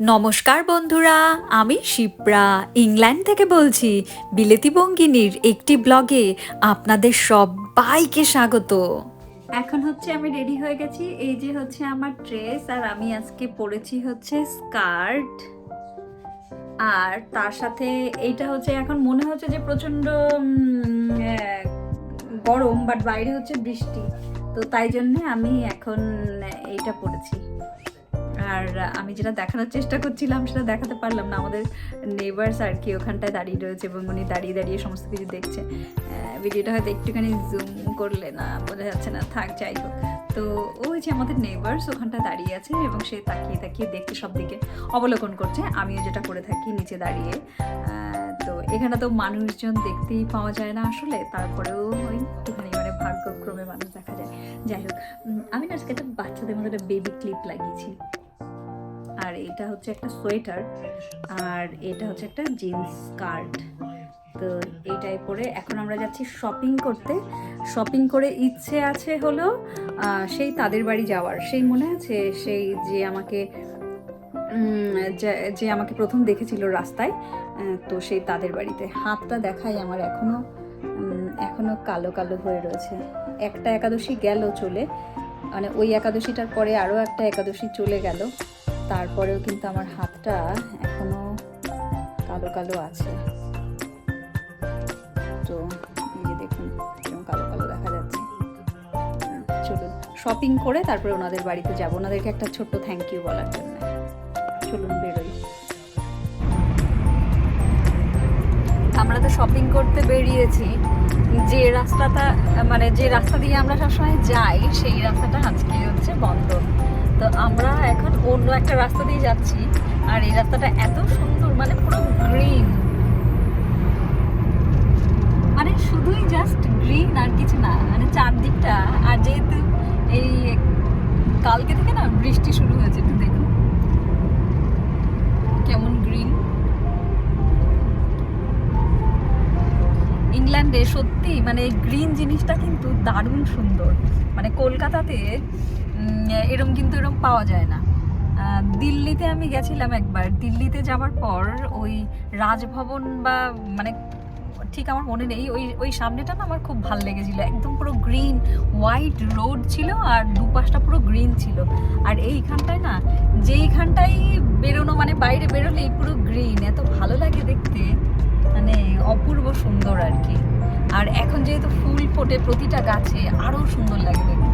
নমস্কার বন্ধুরা, আমি শিপ্রা। ইংল্যান্ড থেকে বলছি, বিলেতি বঙ্গিনীর একটি ব্লগে আপনাদের সবাইকে স্বাগত। এখন হচ্ছে আমি রেডি হয়ে গেছি, এই যে হচ্ছে আমার ড্রেস আর আমি আজকে পরেছি হচ্ছে স্কার্ট আর তার সাথে এইটা হচ্ছে এখন মনে হচ্ছে যে প্রচণ্ড গরম বাট বাইরে হচ্ছে বৃষ্টি। তো তাই জন্যে আমি এখন এইটা পরেছি। আর আমি যেটা দেখানোর চেষ্টা করছিলাম, সেটা দেখাতে পারলাম না। আমাদের নেবার্স আর কি ওখানটায় দাঁড়িয়ে রয়েছে এবং উনি দাঁড়িয়ে দাঁড়িয়ে সমস্ত কিছু দেখছে। ভিডিওটা হয়তো একটুখানি জুম করলে না, বোঝা যাচ্ছে না। থাক, যাই হোক। তো ওই যে আমাদের নেবার্স ওখানটা দাঁড়িয়ে আছে এবং সে তাকিয়ে তাকিয়ে দেখছে সব দিকে অবলোকন করছে। আমিও যেটা করে থাকি, নিচে দাঁড়িয়ে। তো এখানে তো মানুষজন দেখতেই পাওয়া যায় না আসলে। তারপরেও ওই একটুখানি মানে ভাগ্যক্রমে মানুষ দেখা যায়। যাই হোক আমি না আজকে একটা বাচ্চাদের মধ্যে একটা বেবি ক্লিপ লাগিয়েছি। আর এটা হচ্ছে একটা সোয়েটার আর এটা হচ্ছে একটা জিন্স স্কার্ট তো এইটাই পরে এখন আমরা যাচ্ছি শপিং করতে। শপিং করে ইচ্ছে আছে হলো সেই তাদের বাড়ি যাওয়ার। সেই মনে আছে সেই যে আমাকে যে- আমাকে প্রথম দেখেছিল রাস্তায় তো সেই তাদের বাড়িতে। হাতটা দেখাই আমার এখনও উম, এখনও কালো কালো হয়ে রয়েছে। একটা একাদশী গেল চলে। মানে ওই একাদশীটার পরে আরও একটা একাদশী চলে গেল। তারপরেও কিন্তু আমার হাতটা এখনও কালো কালো আছে। তো এই যে দেখুন এরকম কালো কালো দেখা যাচ্ছে। আহ, চলুন শপিং করে তারপরে ওনাদের বাড়িতে যাব। ওনাদেরকে একটা ছোট্ট থ্যাংক ইউ বলার জন্য। চলুন বেরোই। আমরা তো শপিং করতে বেরিয়েছি। যে রাস্তাটা মানে যে রাস্তা দিয়ে আমরা সবসময় যাই সেই রাস্তাটা আজকে হচ্ছে বন্ধ তো আমরা এখন অন্য একটা রাস্তা দিয়ে যাচ্ছি, আর এই রাস্তাটা এত সুন্দর মানে পুরো গ্রিন মানে শুধুই জাস্ট গ্রিন আর কিছু না মানে চারদিকটা। আর যেহেতু এই কালকে থেকে না বৃষ্টি শুরু হয়েছে, একটু দেখুন। কেমন গ্রিন ইংল্যান্ডে সত্যি মানে গ্রিন জিনিসটা কিন্তু দারুণ সুন্দর। মানে কলকাতাতে এরম কিন্তু এরম পাওয়া যায় না। দিল্লিতে আমি গেছিলাম একবার। দিল্লিতে যাওয়ার পর ওই রাজভবন বা মানে ঠিক আমার মনে নেই, ওই ওই সামনেটা না আমার খুব ভালো লেগেছিল। একদম পুরো গ্রিন, হোয়াইট রোড ছিল আর দুপাশটা পুরো গ্রিন ছিল। আর এইখানটায় না, যেইখানটাই বেরোনো মানে বাইরে বেরোলেই পুরো গ্রিন। এত ভালো লাগে দেখতে। মানে অপূর্ব সুন্দর আর কি। আর এখন যেহেতু ফুল ফোটে প্রতিটা গাছে আরও সুন্দর লাগে দেখতে।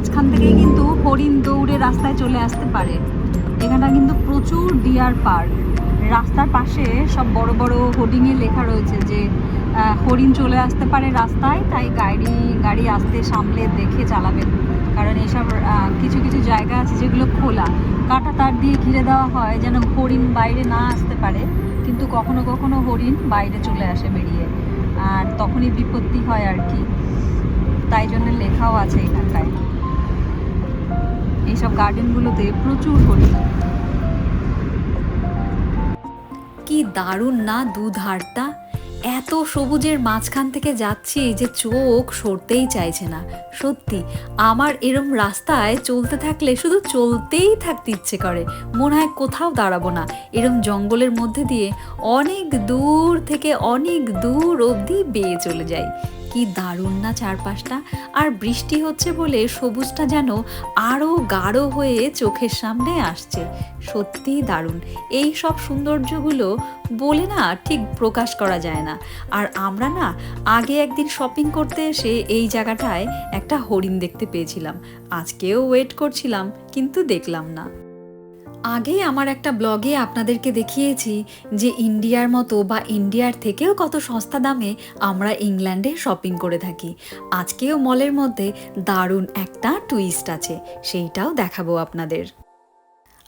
মাঝখান থেকেই কিন্তু হরিণ দৌড়ে রাস্তায় চলে আসতে পারে। এখানটা কিন্তু প্রচুর ডিয়ার পার্ক। রাস্তার পাশে সব বড় বড় হোর্ডিংয়ে লেখা রয়েছে যে হরিণ চলে আসতে পারে রাস্তায়, তাই গাড়ি গাড়ি আসতে সামলে দেখে চালাবেন। কারণ এসব কিছু কিছু জায়গা আছে যেগুলো খোলা। কাটা তার দিয়ে ঘিরে দেওয়া হয় যেন হরিণ বাইরে না আসতে পারে। কিন্তু কখনো কখনো হরিণ বাইরে চলে আসে বেরিয়ে। আর তখনই বিপত্তি হয় আর কি। তাই জন্য লেখাও আছে এখানটায়। এইসব গার্ডেনগুলোতে প্রচুর হরিণ কি দারুণ না দুধারটা? এত সবুজের মাঝখান থেকে যাচ্ছি যে চোখ সরতেই চাইছে না। সত্যি, আমার এরম রাস্তায় চলতে থাকলে শুধু চলতেই থাকতে ইচ্ছে করে। মনে হয় কোথাও দাঁড়াবো না। এরম জঙ্গলের মধ্যে দিয়ে অনেক দূর থেকে অনেক দূর অবধি বেয়ে চলে যাই। কি দারুণ না চারপাশটা? আর বৃষ্টি হচ্ছে বলে সবুজটা যেন আরও গাঢ় হয়ে চোখের সামনে আসছে। সত্যিই দারুণ। এই সব সৌন্দর্যগুলো বলে না ঠিক প্রকাশ করা যায় না। আর আমরা না আগে একদিন শপিং করতে এসে এই জায়গাটায় একটা হরিণ দেখতে পেয়েছিলাম। আজকেও ওয়েট করছিলাম, কিন্তু দেখলাম না। আগে আমার একটা ব্লগে আপনাদেরকে দেখিয়েছি যে ইন্ডিয়ার মতো বা ইন্ডিয়ার থেকেও কত সস্তা দামে আমরা ইংল্যান্ডে শপিং করে থাকি। আজকেও মলের মধ্যে দারুণ একটা টুইস্ট আছে, সেইটাও দেখাবো আপনাদের।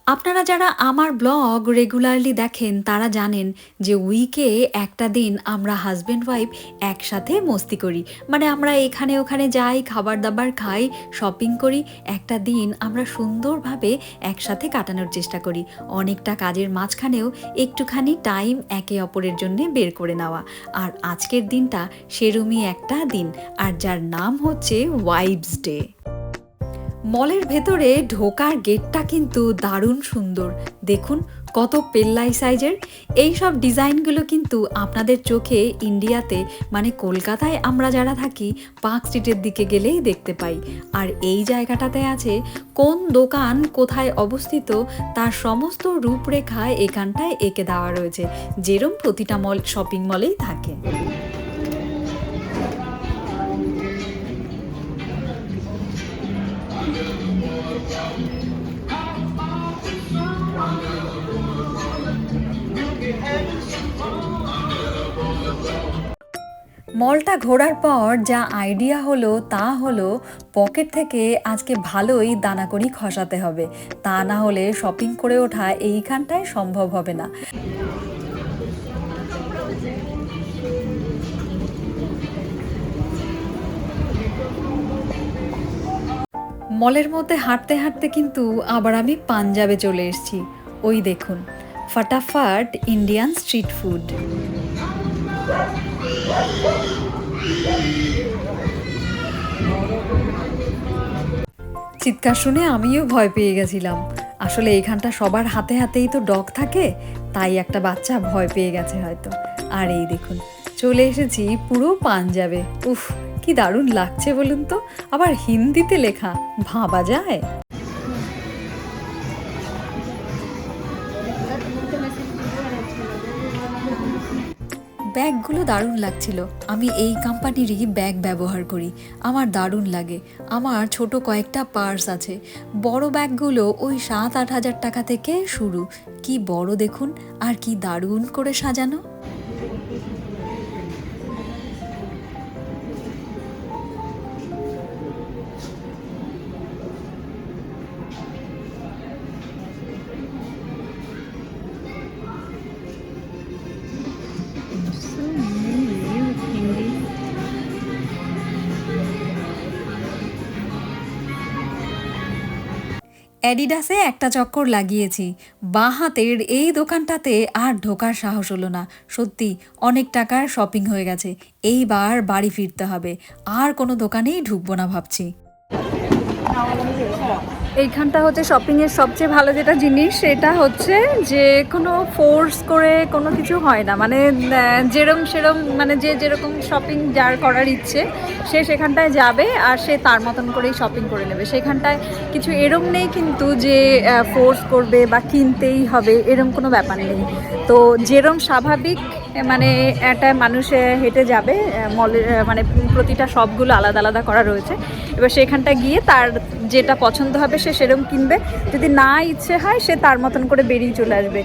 আপনারা যারা আমার ব্লগ রেগুলারলি দেখেন, তারা জানেন যে উইকে একটা দিন আমরা হাজব্যান্ড ওয়াইফ একসাথে মস্তি করি। মানে আমরা এখানে ওখানে যাই খাবার দাবার খাই শপিং করি, একটা দিন আমরা সুন্দরভাবে একসাথে কাটানোর চেষ্টা করি। অনেকটা কাজের মাঝখানেও একটুখানি টাইম একে অপরের জন্য বের করে নেওয়া। আর আজকের দিনটা সেরমই একটা দিন। আর যার নাম হচ্ছে ওয়াইফস ডে মলের ভেতরে ঢোকার গেটটা কিন্তু দারুণ সুন্দর। দেখুন কত পেল্লাই সাইজের। এই সব ডিজাইনগুলো কিন্তু আপনাদের চোখে ইন্ডিয়াতে মানে কলকাতায় আমরা যারা থাকি, পার্ক স্ট্রিটের দিকে গেলেই দেখতে পাই। আর এই জায়গাটাতে আছে কোন দোকান কোথায় অবস্থিত, তার সমস্ত রূপরেখা এখানটায় এঁকে দেওয়া রয়েছে। যেরম প্রতিটা মল, শপিং মলেই থাকে। মলটা ঘোরার পর যা আইডিয়া হলো তা হলো পকেট থেকে আজকে ভালোই দানাকড়ি খসাতে হবে। তা না হলে শপিং করে ওঠা এইখানটায় সম্ভব হবে না। মলের মধ্যে হাঁটতে হাঁটতে কিন্তু আবার আমি পাঞ্জাবে চলে এসেছি। ওই দেখুন, ফাটাফাট ইন্ডিয়ান স্ট্রিট ফুড চিৎকার শুনে আমিও ভয় পেয়ে গেছিলাম। আসলে এখানটা সবার হাতে হাতেই তো ডগ থাকে, তাই একটা বাচ্চা ভয় পেয়ে গেছে হয়তো। আর এই দেখুন, চলে এসেছি পুরো পাঞ্জাবে। উফ, কি দারুণ লাগছে বলুন তো। আবার হিন্দিতে লেখা, ভাবা যায়? ব্যাগগুলো দারুণ লাগছিল। আমি এই কোম্পানিরই ব্যাগ ব্যবহার করি। আমার দারুণ লাগে। আমার ছোট কয়েকটা পার্স আছে। বড় ব্যাগগুলো ওই সাত আট হাজার টাকা থেকে শুরু। কি বড় দেখুন, আর কি দারুণ করে সাজানো। অ্যাডিডাসে একটা চক্কর লাগিয়েছি। বাঁ হাতের এই দোকানটাতে আর ঢোকার সাহস হলো না। সত্যি, অনেক টাকার শপিং হয়ে গেছে। এইবার বাড়ি ফিরতে হবে। আর কোনো দোকানেই ঢুকবো না ভাবছি। এইখানটা হচ্ছে শপিংয়ের সবচেয়ে ভালো যেটা জিনিস, সেটা হচ্ছে যে কোনো ফোর্স করে কোনো কিছু হয় না। মানে যেরম সেরম মানে যে যেরকম শপিং যার করার ইচ্ছে, সে সেখানটায় যাবে আর সে তার মতন করেই শপিং করে নেবে। সেখানটায় কিছু এরম নেই কিন্তু যে ফোর্স করবে বা কিনতেই হবে, এরম কোনো ব্যাপার নেই। তো যেরম স্বাভাবিক মানে একটা মানুষ হেঁটে যাবে মলের মানে প্রতিটা সবগুলো আলাদা আলাদা করা রয়েছে। এবার সেখানটা গিয়ে তার যেটা পছন্দ হবে সে সেরকম কিনবে। যদি না ইচ্ছে হয়, সে তার মতন করে বেরিয়ে চলে আসবে।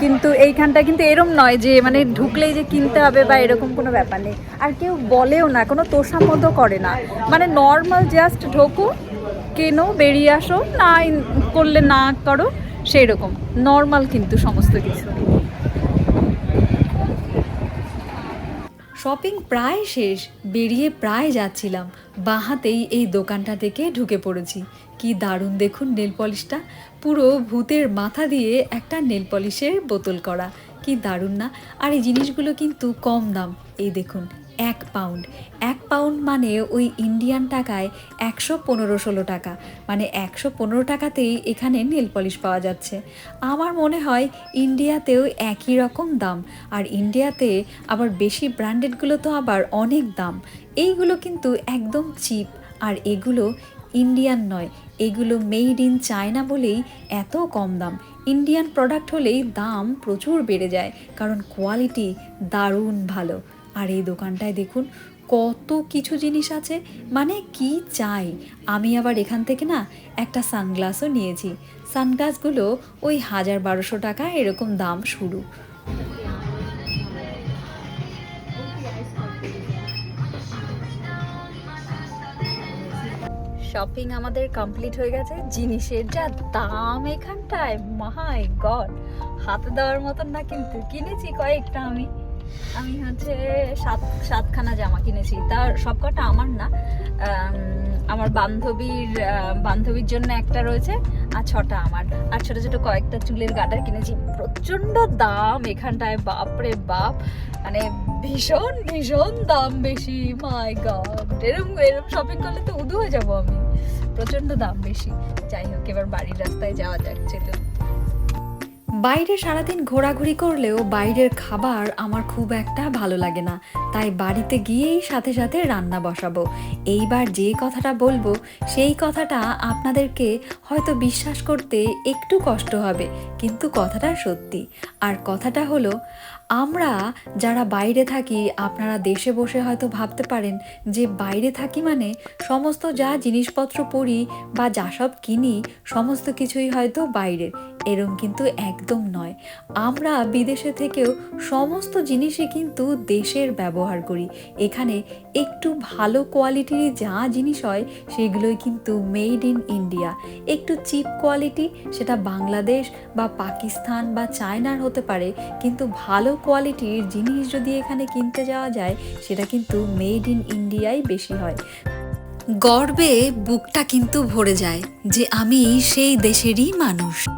কিন্তু এইখানটা কিন্তু এরম নয় যে মানে ঢুকলেই যে কিনতে হবে বা এরকম কোনো ব্যাপার নেই। আর কেউ বলেও না, কোনো তোষামতো করে না। মানে নর্মাল জাস্ট ঢোকো, কেনো, বেরিয়ে আসো, না করলে না করো সেই রকম নর্মাল কিন্তু সমস্ত কিছু। শপিং প্রায় শেষ, বেরিয়ে প্রায় যাচ্ছিলাম। বাঁহাতেই এই দোকানটা থেকে ঢুকে পড়েছি। কি দারুণ দেখুন নেল পলিশটা পুরো ভূতের মাথা দিয়ে একটা নেল পলিশের বোতল করা। কি দারুণ না? আর এই জিনিসগুলো কিন্তু কম দাম। এই দেখুন এক পাউন্ড এক পাউন্ড মানে ওই ইন্ডিয়ান টাকায় একশো পনেরো ষোলো টাকা। মানে একশো পনেরো টাকাতেই এখানে নেল পলিশ পাওয়া যাচ্ছে। আমার মনে হয় ইন্ডিয়াতেও একই রকম দাম। আর ইন্ডিয়াতে আবার বেশি ব্র্যান্ডেডগুলো তো আবার অনেক দাম। এইগুলো কিন্তু একদম চিপ আর এগুলো ইন্ডিয়ান নয়। এগুলো মেড ইন চায়না বলেই এত কম দাম। ইন্ডিয়ান প্রোডাক্ট হলেই দাম প্রচুর বেড়ে যায়। কারণ কোয়ালিটি দারুণ ভালো। আর এই দোকানটায় দেখুন কত কিছু জিনিস আছে। মানে কি চাই? আমি আবার এখান থেকে না একটা সানগ্লাসও নিয়েছি। সানগ্লাসগুলো ওই হাজার বারোশো টাকা এরকম দাম শুরু। শপিং আমাদের কমপ্লিট হয়ে গেছে। জিনিসের যা দাম এখানটায় মাই গড হাতে দেওয়ার মতন না, কিন্তু কিনেছি কয়েকটা আমি। আমি হচ্ছে সাত, সাতখানা জামা কিনেছি। তার সবকটা আমার না। আমার বান্ধবীর বান্ধবীর জন্য একটা রয়েছে আর ছটা আমার। আর ছোট ছোট কয়েকটা চুলের গাটার কিনেছি। প্রচণ্ড দাম এখানটায়, বাপরে বাপ। মানে ভীষণ ভীষণ দাম বেশি। My God. এরকম এরকম শপিং করলে তো উদু হয়ে যাব আমি। প্রচণ্ড দাম বেশি। যাই হোক, এবার বাড়ির রাস্তায় যাওয়া যাক, চলুন। বাইরে সারাদিন ঘোরাঘুরি করলেও বাইরের খাবার আমার খুব একটা ভালো লাগে না। তাই বাড়িতে গিয়েই সাথে সাথে রান্না বসাবো। এইবার যে কথাটা বলব, সেই কথাটা আপনাদেরকে হয়তো বিশ্বাস করতে একটু কষ্ট হবে, কিন্তু কথাটা সত্যি। আর কথাটা হলো, আমরা যারা বাইরে থাকি, আপনারা দেশে বসে হয়তো ভাবতে পারেন যে বাইরে থাকি মানে সমস্ত যা জিনিসপত্র পরি বা যা সব কিনি, সমস্ত কিছুই হয়তো বাইরের। এরম কিন্তু একদম নয়। আমরা বিদেশে থেকেও সমস্ত জিনিসই কিন্তু দেশের ব্যবহার করি। এখানে একটু ভালো কোয়ালিটির যা জিনিস হয়, সেগুলোই কিন্তু মেড ইন ইন্ডিয়া। একটু চিপ কোয়ালিটি, সেটা বাংলাদেশ বা পাকিস্তান বা চায়নার হতে পারে, কিন্তু ভালো কোয়ালিটির জিনিস যদি এখানে কিনতে যাওয়া যায়, সেটা কিন্তু মেড ইন ইন্ডিয়াই বেশি হয়। গর্বে বুকটা কিন্তু ভরে যায় যে আমি সেই দেশেরই মানুষ।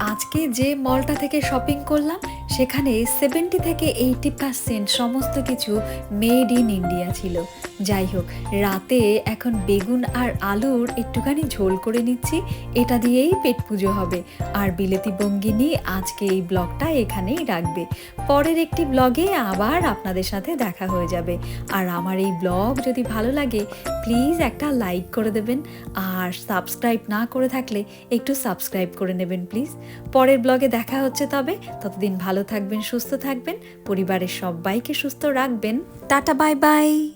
আজকে যে মলটা থেকে শপিং করলাম, সেখানে সেভেন্টি থেকে এইটি পার্সেন্ট সমস্ত কিছু মেড ইন ইন্ডিয়া ছিল। যাই হোক, রাতে এখন বেগুন আর আলুর একটুখানি ঝোল করে নিচ্ছি, এটা দিয়েই পেট পুজো হবে। আর বিলেতি বঙ্গিনী আজকে এই ব্লগটা এখানেই রাখবে। পরের একটি ব্লগে আবার আপনাদের সাথে দেখা হয়ে যাবে। আর আমার এই ব্লগ যদি ভালো লাগে প্লিজ একটা লাইক করে দেবেন। আর সাবস্ক্রাইব না করে থাকলে একটু সাবস্ক্রাইব করে নেবেন প্লিজ পরের ব্লগে দেখা হচ্ছে তবে। ততদিন ভালো থাকবেন, সুস্থ থাকবেন, পরিবারের সবাইকে সুস্থ রাখবেন। Tata, bye bye.